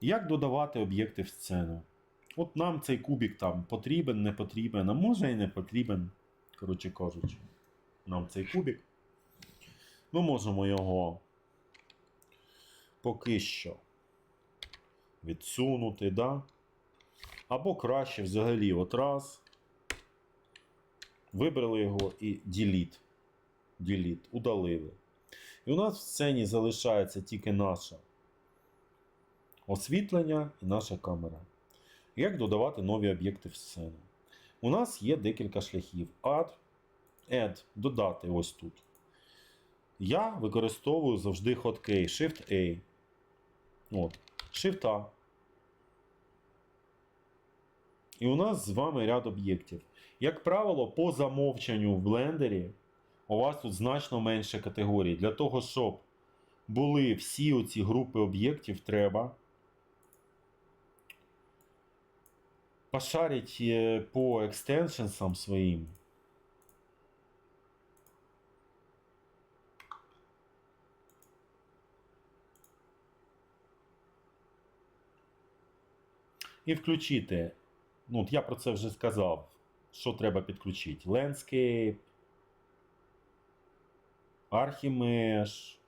Як додавати об'єкти в сцену? От нам цей кубік там потрібен, не потрібен, а може і не потрібен. Коротше кажучи, нам цей кубік. Ми можемо його поки що відсунути, да? Або краще взагалі от раз. Вибрали його і delete. Delete, удалили. І у нас в сцені залишається тільки наше освітлення і наша камера. Як додавати нові об'єкти в сцену? У нас є декілька шляхів. Add, Add, додати ось тут. Я використовую завжди хоткей Shift-A. От, Shift-A. І у нас з вами ряд об'єктів. Як правило, по замовченню в блендері у вас тут значно менше категорій. Для того, щоб були всі оці групи об'єктів, треба пошарить е, по екстеншенсам своїм. І включити. Ну, от я про це вже сказав. Що треба підключити? Landscape, Archimesh,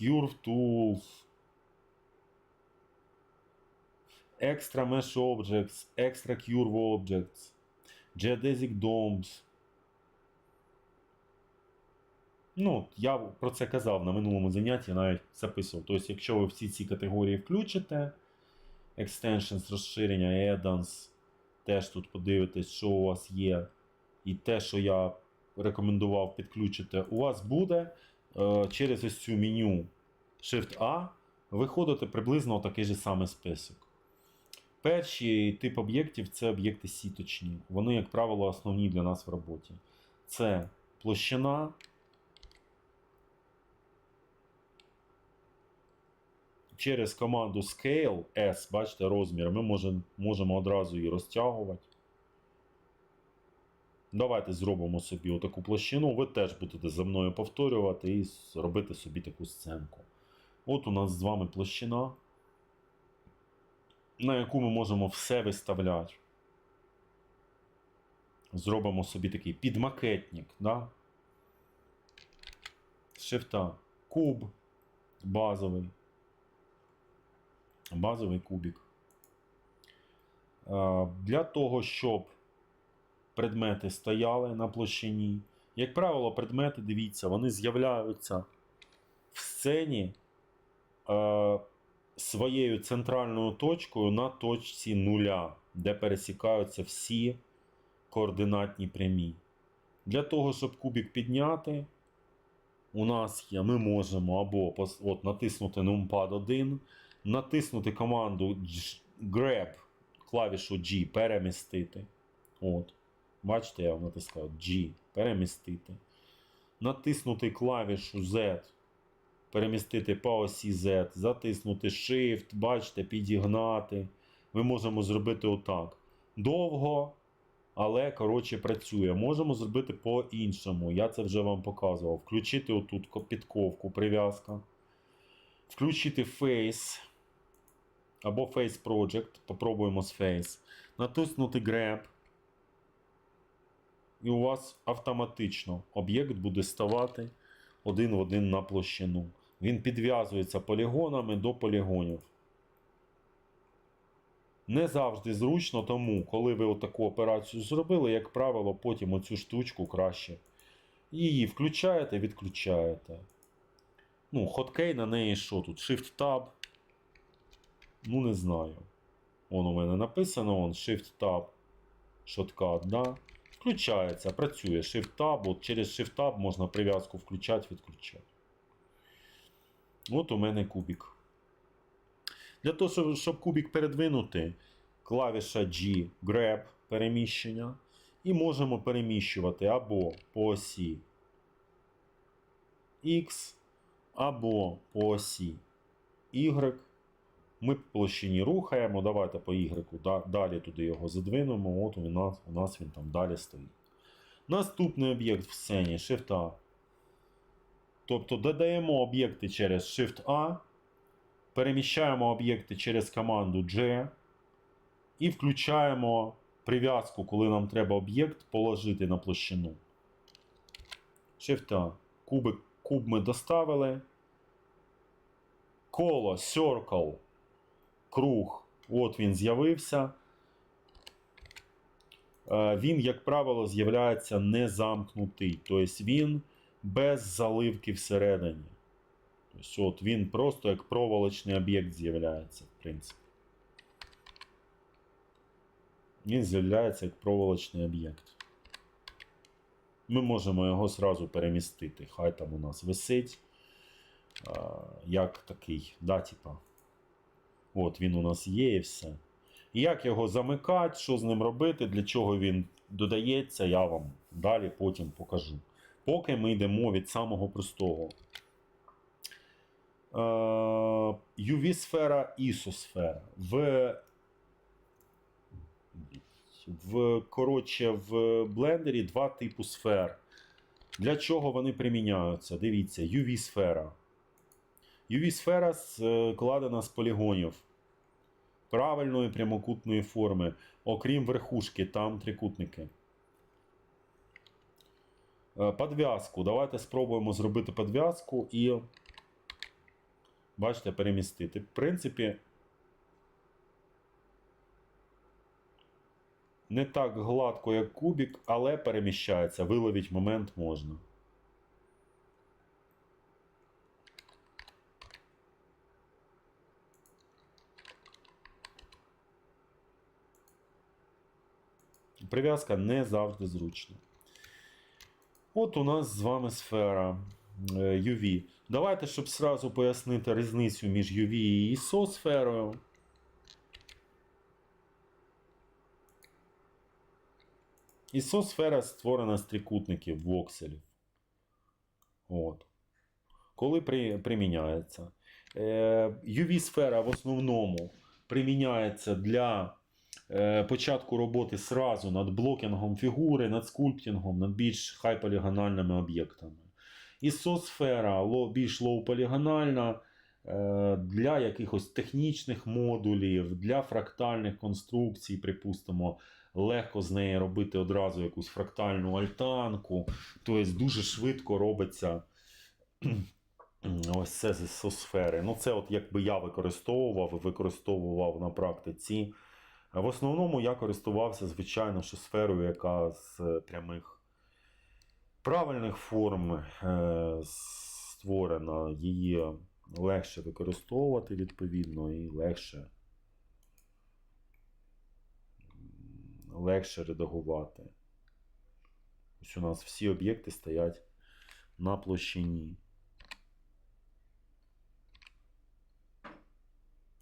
Curve Tools, Extra Mesh Objects, Extra Curve Objects, Geodesic Domes. Ну, я про це казав на минулому занятті, навіть записував. Тобто, якщо ви всі ці категорії включите, Extensions, розширення, add-ons, теж тут подивитесь, що у вас є. І те, що я рекомендував підключити, у вас буде е, через ось цю меню Shift-A виходити приблизно такий же самий список. Перший тип об'єктів це об'єкти сіточні. Вони, як правило, основні для нас в роботі. Це площина. Через команду Scale S, бачите, розмір, ми можемо, можемо одразу її розтягувати. Давайте зробимо собі отаку площину. Ви теж будете за мною повторювати і робити собі таку сценку. От у нас з вами площина, на яку ми можемо все виставляти. Зробимо собі такий підмакетник. Да? Шифта. Куб базовий. Базовий кубик. Е, Для того, щоб предмети стояли на площині. Як правило, предмети, дивіться, вони з'являються в сцені е, своєю центральною точкою на точці нуля, де пересікаються всі координатні прямі. Для того, щоб кубик підняти, у нас є, ми можемо або от, натиснути numpad 1, натиснути команду grab, клавішу G, перемістити. От. Бачите, я натискаю G, перемістити. Натиснути клавішу Z, перемістити по осі Z, затиснути Shift, бачите, підігнати. Ми можемо зробити отак. Довго, але коротше працює. Можемо зробити по-іншому. Я це вже вам показував. Включити отут ко- підковку, прив'язка. Включити Face або Face Project. Попробуємо з Face. Натиснути Grab. І у вас автоматично об'єкт буде ставати один в один на площину. Він підв'язується полігонами до полігонів. Не завжди зручно, тому коли ви таку операцію зробили, як правило, потім оцю штучку краще. Її включаєте, відключаєте. Ну, хоткей на неї що тут? Shift-Tab. Ну, не знаю. Вон у мене написано, он Shift-Tab. Шоткат, да? Включається, працює Shift-Tab. От через Shift-Tab можна прив'язку включати, відключати. От у мене кубик. Для того, щоб, кубик передвинути, клавіша G Grab переміщення. І можемо переміщувати або по осі X, або по осі Y. Ми по площині рухаємо. Давайте по Y да- далі туди його задвинемо. От у нас, у нас він там далі стоїть. Наступний об'єкт в сцені Shift-A. Тобто додаємо об'єкти через Shift-A, переміщаємо об'єкти через команду G і включаємо прив'язку, коли нам треба об'єкт положити на площину. Shift-A. Кубик, куб ми доставили. Коло, circle, круг. От він з'явився. Е, Він, як правило, з'являється незамкнутий. Тобто він без заливки всередині. Тобто от він просто як проволочний об'єкт з'являється, в принципі. Він з'являється як проволочний об'єкт. Ми можемо його зразу перемістити. Хай там у нас висить. Як такий, да, типа. От він у нас є і все. Як його замикати, що з ним робити, для чого він додається, я вам далі потім покажу. Поки ми йдемо від самого простого. Е, UV-сфера, ісосфера. В, в, коротше, в блендері два типу сфер. Для чого вони приміняються? Дивіться, UV-сфера. UV-сфера складена з полігонів правильної прямокутної форми, окрім верхушки, там трикутники. Е, Подв'язку. Давайте спробуємо зробити подв'язку і, бачите, перемістити. В принципі, не так гладко, як кубік, але переміщається. Виловіть момент можна. Прив'язка не завжди зручна. От у нас з вами сфера е, UV. Давайте, щоб сразу пояснити різницю між UV і ISO сферою. ISO сфера створена з трикутників вокселів. От. Коли при, приміняється. Е, UV-сфера в основному приміняється для початку роботи сразу над блокінгом фігури, над скульптингом, над більш хайполігональними об'єктами. Ісосфера більш лоу-полігональна е, для якихось технічних модулів, для фрактальних конструкцій, припустимо, легко з неї робити одразу якусь фрактальну альтанку. Тобто дуже швидко робиться ось це з ісосфери. Ну, це от якби я використовував, використовував на практиці. В основному я користувався, звичайно, що сферою, яка з е, прямих правильних форм е, створена, її легше використовувати відповідно і легше, легше редагувати. Ось у нас всі об'єкти стоять на площині.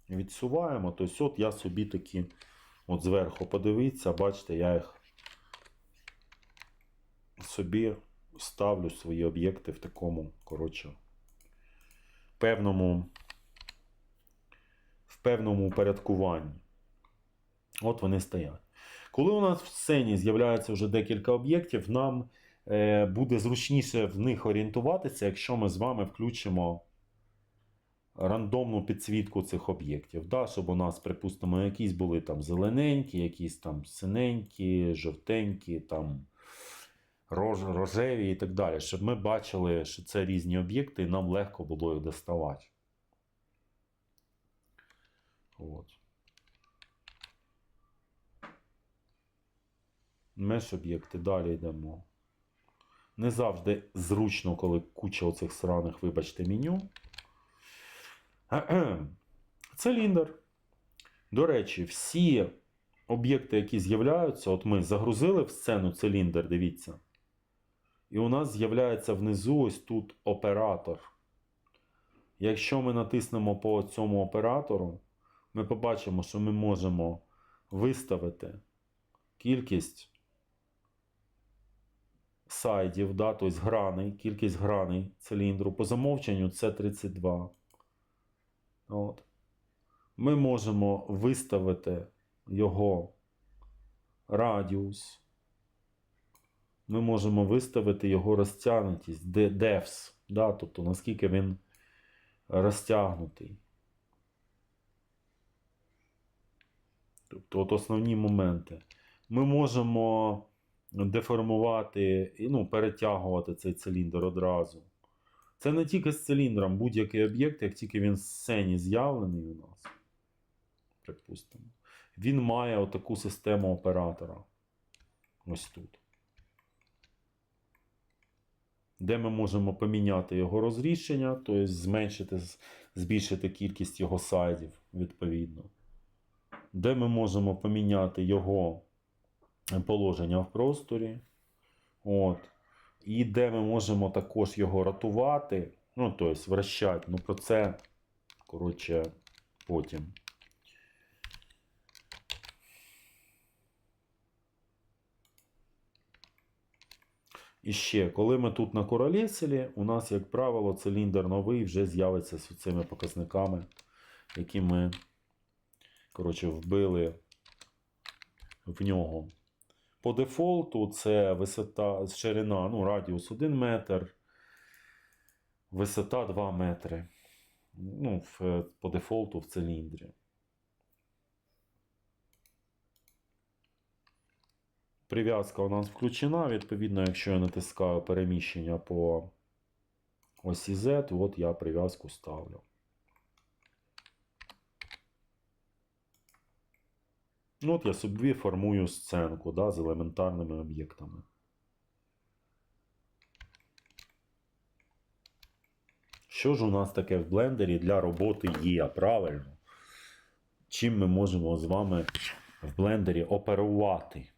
Відсуваємо, тобто от я собі такі от зверху подивіться, бачите, я їх собі ставлю свої об'єкти в такому, коротше, певному, в певному упорядкуванні. От вони стоять. Коли у нас в сцені з'являється вже декілька об'єктів, нам е, буде зручніше в них орієнтуватися, якщо ми з вами включимо рандомну підсвітку цих об'єктів. Да? Щоб у нас, припустимо, якісь були там зелененькі, якісь там синенькі, жовтенькі, там рож, рожеві і так далі. Щоб ми бачили, що це різні об'єкти, і нам легко було їх доставати. От. Меш об'єкти, далі йдемо. Не завжди зручно, коли куча оцих сраних, вибачте, меню. Циліндр. До речі, всі об'єкти, які з'являються, от ми загрузили в сцену циліндр, дивіться. І у нас з'являється внизу ось тут оператор. Якщо ми натиснемо по цьому оператору, ми побачимо, що ми можемо виставити кількість сайдів, да, тобто граней, кількість граней циліндру. По замовченню це 32. От. Ми можемо виставити його радіус. Ми можемо виставити його розтягнутість, depth. Да? Тобто наскільки він розтягнутий. Тобто от основні моменти. Ми можемо деформувати і ну, перетягувати цей циліндр одразу. Це не тільки з циліндром, будь-який об'єкт, як тільки він в сцені з'явлений у нас, припустимо, він має отаку систему оператора. Ось тут. Де ми можемо поміняти його розрішення, тобто зменшити, збільшити кількість його сайдів відповідно. Де ми можемо поміняти його положення в просторі. От. І де ми можемо також його ротувати, ну, тобто вращати. Ну, про це, коротше, потім. І ще, коли ми тут на королеселі, у нас, як правило, циліндр новий вже з'явиться з цими показниками, які ми, коротше, вбили в нього. По дефолту це висота, ширина, ну, радіус 1 метр, висота 2 метри. Ну, в, по дефолту в циліндрі. Прив'язка у нас включена. Відповідно, якщо я натискаю переміщення по осі Z, от я прив'язку ставлю. Ну, от я собі формую сценку да, з елементарними об'єктами. Що ж у нас таке в блендері для роботи є, правильно? Чим ми можемо з вами в блендері оперувати?